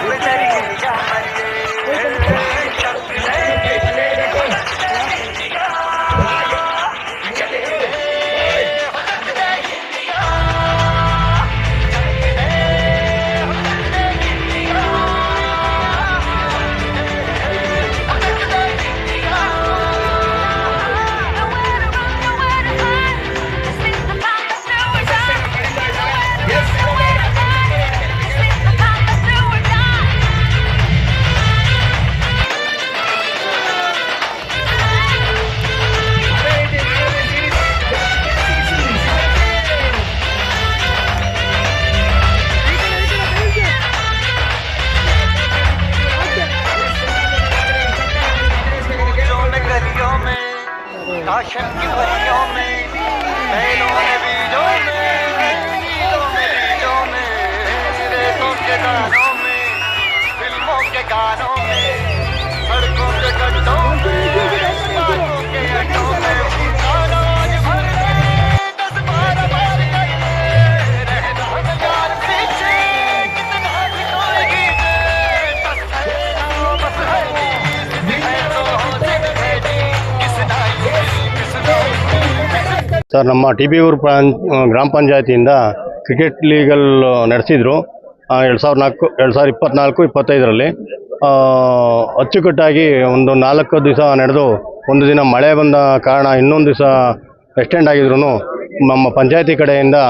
我们再给你一下。जश्न की परियों में। बैलों में बीजों में नीलों में बीजों में रेतों के गानों में, फ़िल्मों के गानों में। ಸರ್, ನಮ್ಮ ಟಿ ಬಿ ಊರು ಪಂ ಗ್ರಾಮ ಪಂಚಾಯತಿಯಿಂದ ಕ್ರಿಕೆಟ್ ಲೀಗಲ್ ನಡೆಸಿದ್ರು. ಎರಡು ಸಾವಿರದ ನಾಲ್ಕು, ಎರಡು ಸಾವಿರದ ಇಪ್ಪತ್ನಾಲ್ಕು, ಇಪ್ಪತ್ತೈದರಲ್ಲಿ. ಅಚ್ಚುಕಟ್ಟಾಗಿ ಒಂದು ನಾಲ್ಕು ದಿವಸ ನಡೆದು, ಒಂದು ದಿನ ಮಳೆ ಬಂದ ಕಾರಣ ಇನ್ನೊಂದು ದಿವಸ ಎಕ್ಸ್ಟೆಂಡ್ ಆಗಿದ್ರು ನಮ್ಮ ಪಂಚಾಯತಿ ಕಡೆಯಿಂದ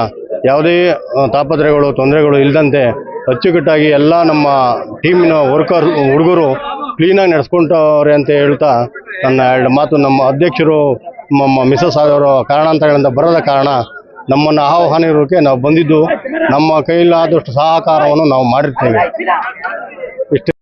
ಯಾವುದೇ ತಾಪತ್ರೆಗಳು ತೊಂದರೆಗಳು ಇಲ್ಲದಂತೆ ಅಚ್ಚುಕಟ್ಟಾಗಿ ಎಲ್ಲ ನಮ್ಮ ಟೀಮಿನ ವರ್ಕರ್, ಹುಡುಗರು ಕ್ಲೀನಾಗಿ ನಡೆಸ್ಕೊಂಡವ್ರೆ ಅಂತ ಹೇಳ್ತಾ ನನ್ನ ಎರಡು ಮಾತು. ನಮ್ಮ ಅಧ್ಯಕ್ಷರು ಮಿಸಸ್ ಆದವರು ಕಾರಣಾಂತರಗಳಿಂದ ಬರದ ಕಾರಣ ನಮ್ಮನ್ನು ಆಹ್ವಾನಿರೋಕ್ಕೆ ನಾವು ಬಂದಿದ್ದು ನಮ್ಮ ಕೈಲಾದಷ್ಟು ಸಹಕಾರವನ್ನು ನಾವು ಮಾಡಿರ್ತೇವೆ. ಇಷ್ಟೇ